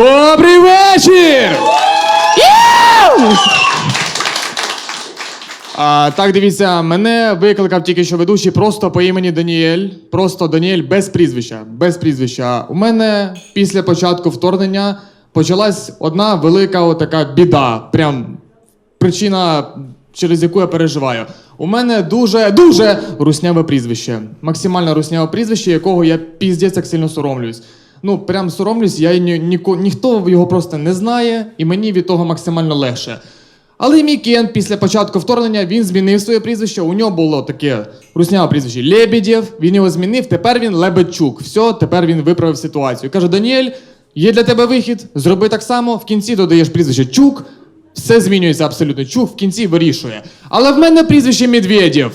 Добрий вечір! А, так, дивіться, мене викликав тільки що ведучий просто по імені Даніель. Просто Даніель без прізвища. Без прізвища. У мене після початку вторгнення почалась одна велика отака біда. Прям причина, через яку я переживаю. У мене дуже, дуже русняве прізвище. Максимально русняве прізвище, якого я піздець як сильно соромлюсь. Ну, прям соромлюсь, я ні, ніко, ніхто його просто не знає, і мені від того максимально легше. Але мій Кен після початку вторгнення він змінив своє прізвище. У нього було таке русняве прізвище Лебедєв. Він його змінив. Тепер він Лебедчук. Все, тепер він виправив ситуацію. Каже: Даніель, є для тебе вихід. Зроби так само. В кінці додаєш прізвище Чук. Все змінюється абсолютно. Чук в кінці вирішує. Але в мене прізвище Медведєв.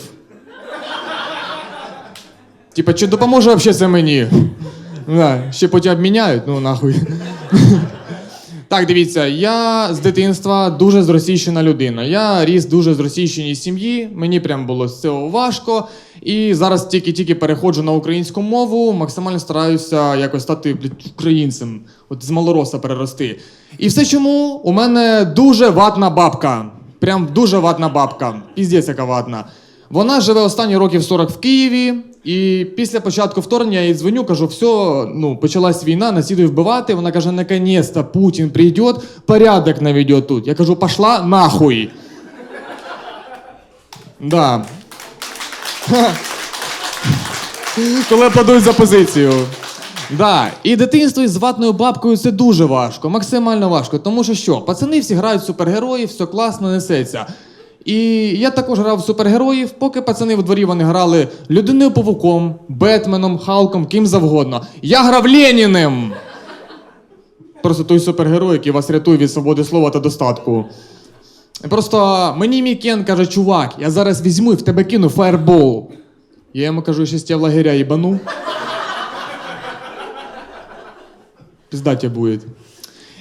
Типа, чи допоможе вообще це мені? Да, ще потім обміняють, ну нахуй. Так, дивіться, я з дитинства дуже зросійщена людина. Я ріс дуже з російщеній сім'ї, мені прям було з цього важко. І зараз тільки-тільки переходжу на українську мову, максимально стараюся якось стати блядь, українцем, от з малороса перерости. І все чому у мене дуже ватна бабка. Прям дуже ватна бабка. Піздець яка ватна. Вона живе останні років 40 в Києві, і після початку вторгнення я їй дзвоню, кажу, все, ну, почалась війна, нас їдуть вбивати. Вона каже, наконец-то Путін прийде, порядок наведе тут. Я кажу, пошла нахуй. Да. Коли аплодують за позицію. Да. І дитинство із ватною бабкою це дуже важко, максимально важко. Тому що що, пацани всі грають в супергероїв, все класно несеться. І я також грав в супергероїв, поки пацани в дворі вони грали людиною павуком, Бетменом, Халком, ким завгодно. Я грав Леніним. Просто той супергерой, який вас рятує від свободи слова та достатку. Просто мені мій Кен каже, чувак, я зараз візьму і в тебе кину фаербол. Я йому кажу, що я в лагеря їбану. Пізда тебе буде.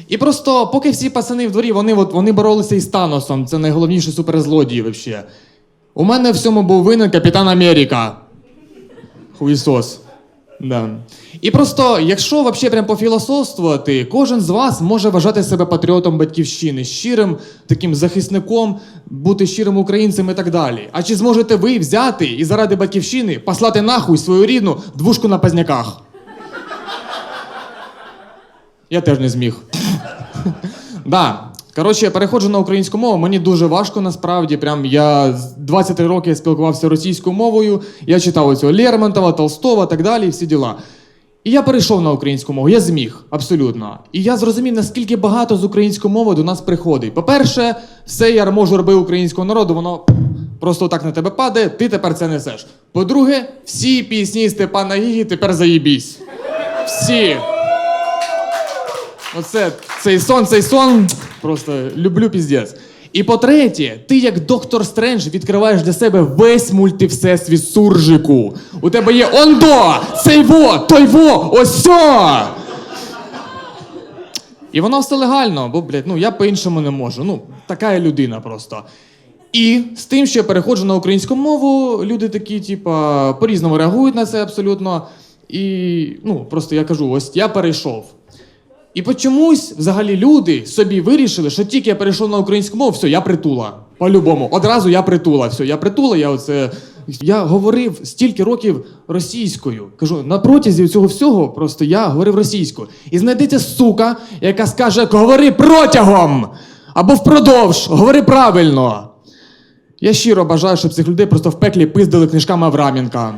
І просто, поки всі пацани в дворі, вони, от, вони боролися із Таносом, це найголовніший суперзлодій вообще. У мене в всьому був винен Капітан Америка. Хуїсос. Да. І просто, якщо вообще прям пофілософствувати, кожен з вас може вважати себе патріотом батьківщини, щирим таким захисником, бути щирим українцем і так далі. А чи зможете ви взяти і заради батьківщини послати нахуй свою рідну двушку на пазняках? Я теж не зміг. да. Коротше, я переходжу на українську мову. Мені дуже важко насправді. Прям я з 23 роки спілкувався російською мовою. Я читав оцього Лермонтова, Толстого, так далі, всі діла. І я перейшов на українську мову. Я зміг, абсолютно. І я зрозумів, наскільки багато з української мови до нас приходить. По-перше, все я можу робити українського народу, воно просто так на тебе падає, ти тепер це несеш. По-друге, всі пісні Степана Гігі тепер заїбісь. Всі. Оце цей сон, цей сон. Просто люблю піздець. І по-третє, ти як доктор Стрендж відкриваєш для себе весь мультивсесвіт суржику. У тебе є ондо, цей во, той во, ось сьо! І воно все легально, бо, блядь, ну я по-іншому не можу. Ну, така я людина просто. І з тим, що я переходжу на українську мову, люди такі, типа, по-різному реагують на це абсолютно. І ну, просто я кажу: ось я перейшов. І чомусь взагалі люди собі вирішили, що тільки я перейшов на українську мову, все, я притула. По-любому. Одразу я притула. Все, я притула, я оце. Я говорив стільки років російською. Кажу, на протязі цього всього просто я говорив російською. І знайдеться сука, яка скаже: говори протягом! Або впродовж, говори правильно. Я щиро бажаю, щоб цих людей просто в пеклі пиздили книжками Авраменка.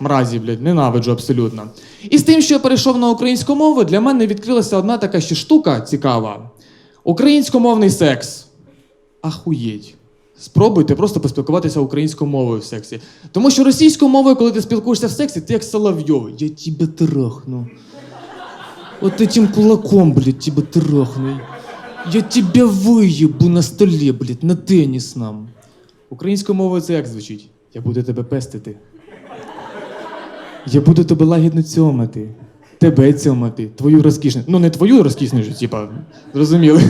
Мразі, блядь, ненавиджу абсолютно. І з тим, що я перейшов на українську мову, для мене відкрилася одна така ще штука цікава: українськомовний секс. Ахуєть. Спробуйте просто поспілкуватися українською мовою в сексі. Тому що російською мовою, коли ти спілкуєшся в сексі, ти як Соловйов. Я тебе трахну. Вот этим кулаком, блядь, тебя трахну. Я тебя выебу на столі, блядь, на тенісном. Українською мовою це як звучить? Я буду тебе пестити. Я буду тебе лагідно цьомати. Тебе цьомати, твою розкішну. Ну, не твою розкішну, типа, зрозуміли.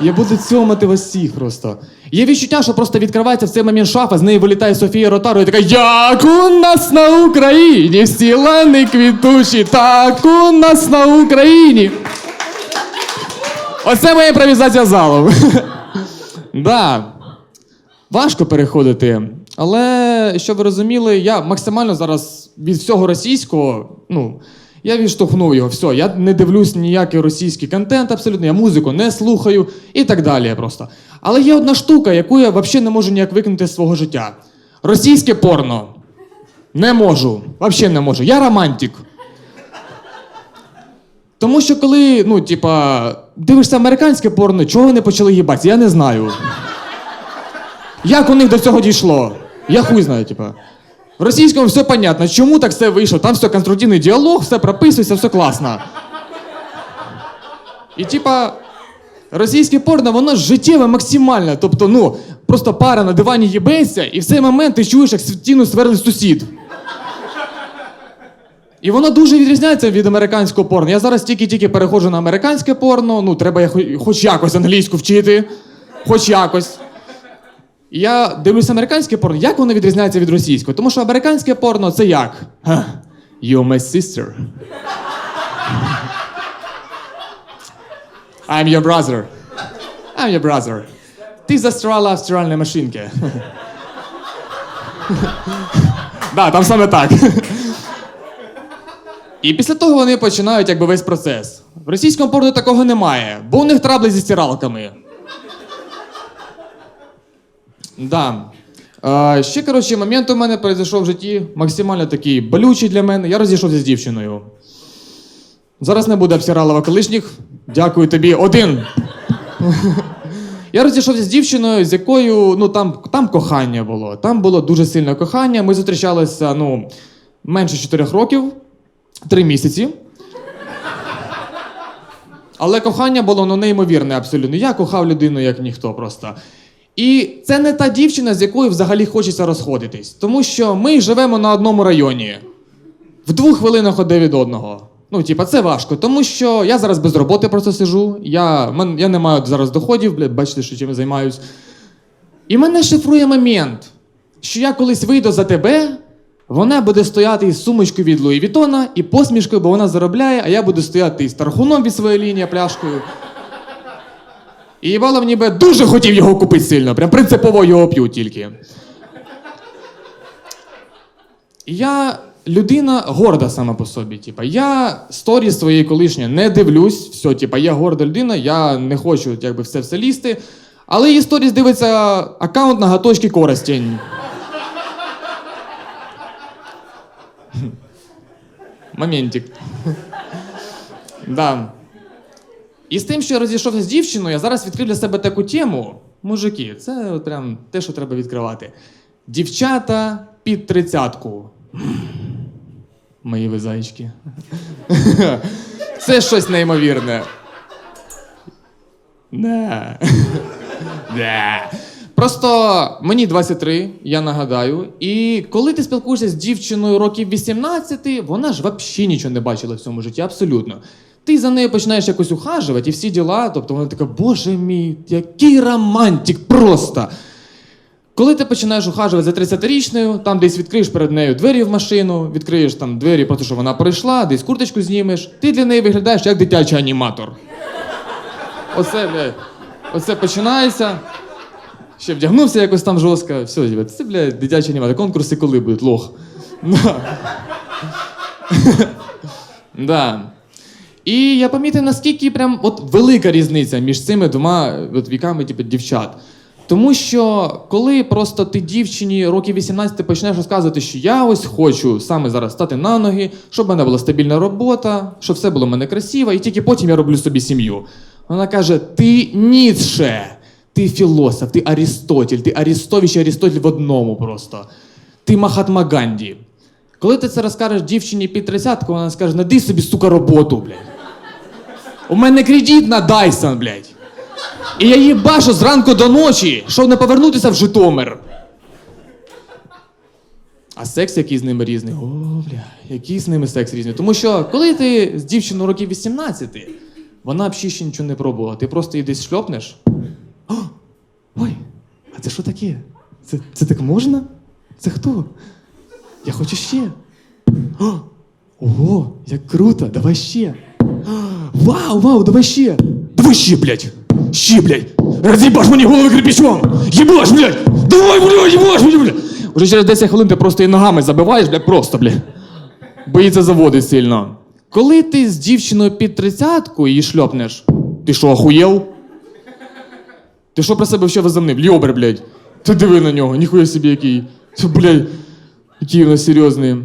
Я буду цьомати вас всіх просто. Є відчуття, що просто відкривається в цей момент шафа, з неї вилітає Софія Ротару і така Як у нас на Україні всі лани квітучі, так у нас на Україні. Оце моя імпровізація залу. да. Важко переходити. Але щоб ви розуміли, я максимально зараз від всього російського, ну, я відштовхнув його, все, я не дивлюсь ніякий російський контент абсолютно, я музику не слухаю і так далі просто. Але є одна штука, яку я взагалі не можу ніяк викинути з свого життя. Російське порно. Не можу. Взагалі не можу. Я романтик. Тому що коли, ну, типа, дивишся американське порно, чого вони почали їбатися, я не знаю. Як у них до цього дійшло? Я хуй знаю, типа. В російському все понятно, чому так все вийшло. Там все конструктивний діалог, все прописується, все класно. І типа, російське порно, воно життєве максимально. Тобто, ну, просто пара на дивані їбеться, і в цей момент ти чуєш, як стіну сверлить сусід. І воно дуже відрізняється від американського порно. Я зараз тільки-тільки переходжу на американське порно, ну, треба я хоч якось англійську вчити, хоч якось. Я дивлюся американське порно, як воно відрізняється від російського? Тому що американське порно це як? You're my sister. I'm your brother. I'm your brother. Ти застрала в стиральній машинці. Да, там саме так. І після того вони починають якби весь процес. В російському порно такого немає, бо у них трабли зі стиралками. Да. А, ще, коротше, момент у мене произойшов в житті максимально такий болючий для мене. Я розійшовся з дівчиною. Зараз не буде обсиралова колишніх. Дякую тобі. Один. Я розійшовся з дівчиною, з якою ну там, там кохання було. Там було дуже сильне кохання. Ми зустрічалися ну, менше 4 років, 3 місяці. Але кохання було ну, неймовірне абсолютно. Я кохав людину як ніхто просто. І це не та дівчина, з якою взагалі хочеться розходитись. Тому що ми живемо на одному районі. В двох хвилинах одне від одного. Ну, типа, це важко, тому що я зараз без роботи просто сижу. Я, мен, я не маю зараз доходів, блядь, бачите, що чим я займаюсь. І мене шифрує момент, що я колись вийду за тебе, вона буде стояти із сумочкою від Луї Вітона і посмішкою, бо вона заробляє, а я буду стояти із тархуном від своєї лінії пляшкою. І їбало ніби дуже хотів його купити сильно, прям принципово його п'ю тільки. Я людина горда сама по собі. Типа, я сторіс своєї колишньої не дивлюсь. Все, типа, я горда людина, я не хочу якби, все все лізти. Але її сторіс дивиться аккаунт нагаточки Коростень. Моментик. да. І з тим, що я розійшовся з дівчиною, я зараз відкрив для себе таку тему. Мужики, це от прям те, що треба відкривати. Дівчата під тридцятку. Мої ви зайчики. Це щось неймовірне. Да. Да. Просто мені 23, я нагадаю. І коли ти спілкуєшся з дівчиною років 18, вона ж взагалі нічого не бачила в цьому житті, абсолютно. Ти за нею починаєш якось ухажувати і всі діла. Тобто вона така, боже мій, який романтик просто. Коли ти починаєш ухажувати за 30-річною, там десь відкриєш перед нею двері в машину, відкриєш там двері, просто що вона прийшла, десь курточку знімеш, ти для неї виглядаєш як дитячий аніматор. Оце, блядь, оце починається. Ще вдягнувся якось там жорстко. Все, блядь, це, блядь, дитячий аніматор. Конкурси коли будуть, лох. Да. І я помітив, наскільки прям от велика різниця між цими двома от, віками, типу, дівчат. Тому що коли просто ти дівчині років 18 ти почнеш розказувати, що я ось хочу саме зараз стати на ноги, щоб в мене була стабільна робота, щоб все було в мене красиво, і тільки потім я роблю собі сім'ю. Вона каже: ти Ніцше, ти філософ, ти Арістотель, ти Арістович і Арістотель в одному просто. Ти Махатма Ганді. Коли ти це розкажеш дівчині під тридцятку, вона скаже, нади собі, сука, роботу, блядь. У мене кредит на Дайсон, блядь. І я її бачу зранку до ночі, щоб не повернутися в Житомир. А секс який з ними різний. О, бля, який з ними секс різний. Тому що коли ти з дівчиною років 18, вона взагалі ще нічого не пробувала. Ти просто її десь шльопнеш. О, ой, а це що таке? Це, це так можна? Це хто? Я хочу ще. О, ого, як круто, давай ще. Вау, вау, давай ще. Давай ще, блядь! Ще, блядь! Роз'їбаш мені голови кирпичом! Єбаш, блядь! Давай, блядь, єбаш мені, блядь! Уже через 10 хвилин ти просто і ногами забиваєш, блядь, просто, блядь. Боїться заводить сильно. Коли ти з дівчиною під тридцятку її шльопнеш, ти що, охуєл? Ти що про себе ще возомнив? Льобер, блядь. Ти диви на нього, ніхуя собі який. Блядь, який у нас серйозний.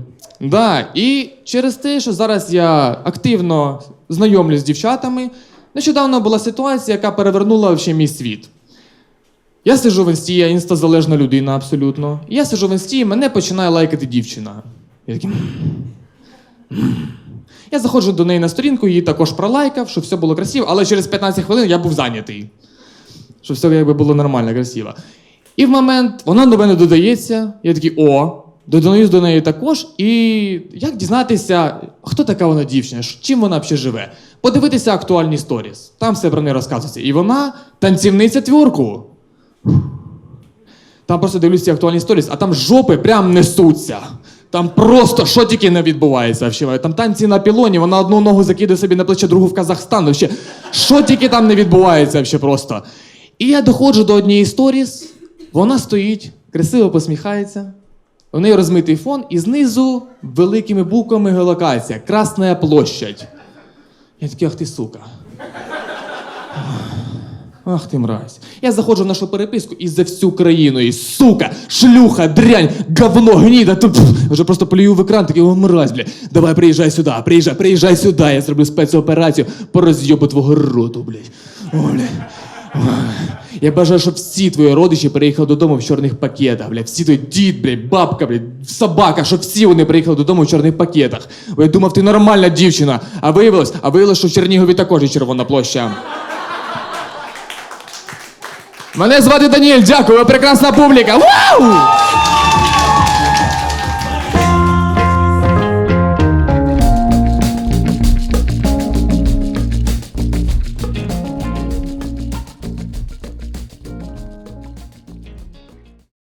Да, і через те, що зараз я активно знайомлюсь з дівчатами, нещодавно була ситуація, яка перевернула вообще мій світ. Я сиджу в інсті, я інстазалежна людина абсолютно. Я сиджу в інсті, і мене починає лайкати дівчина. Я такий. Я заходжу до неї на сторінку, її також пролайкав, щоб все було красиво, але через 15 хвилин я був зайнятий. Щоб все якби було нормально, красиво. І в момент вона до мене додається, я такий о, додаюсь до неї також. І як дізнатися, хто така вона дівчина, чим вона взагалі живе? Подивитися актуальні сторіс. Там все про неї розказується. І вона танцівниця творку. Там просто дивлюся актуальні сторіс, а там жопи прям несуться. Там просто що тільки не відбувається. Вообще. Там танці на пілоні, вона одну ногу закидає собі на плече, другу в Казахстан. Вообще. Що тільки там не відбувається вообще просто. І я доходжу до однієї сторіс, вона стоїть, красиво посміхається. У неї розмитий фон, і знизу великими буквами геолокація Красна площадь. Я такий, ах ти сука. Ах ти мразь. Я заходжу в нашу переписку і за всю країну, і сука, шлюха, дрянь, говно, гніда. Ту, вже просто плюю в екран, такий о, мразь, бля. Давай приїжджай сюди, приїжджай, приїжджай сюди. Я зроблю спецоперацію по роз'єбу твого роту, блядь. О, блядь. Я бажаю, щоб всі твої родичі приїхали додому в чорних пакетах, Бля, Всі твої дід, бля, бабка, бля, собака, щоб всі вони приїхали додому в чорних пакетах. Бо я думав, ти нормальна дівчина, а виявилось, а виявилось, що в Чернігові також є червона площа. Мене звати Даніель, дякую, ви прекрасна публіка. Вау!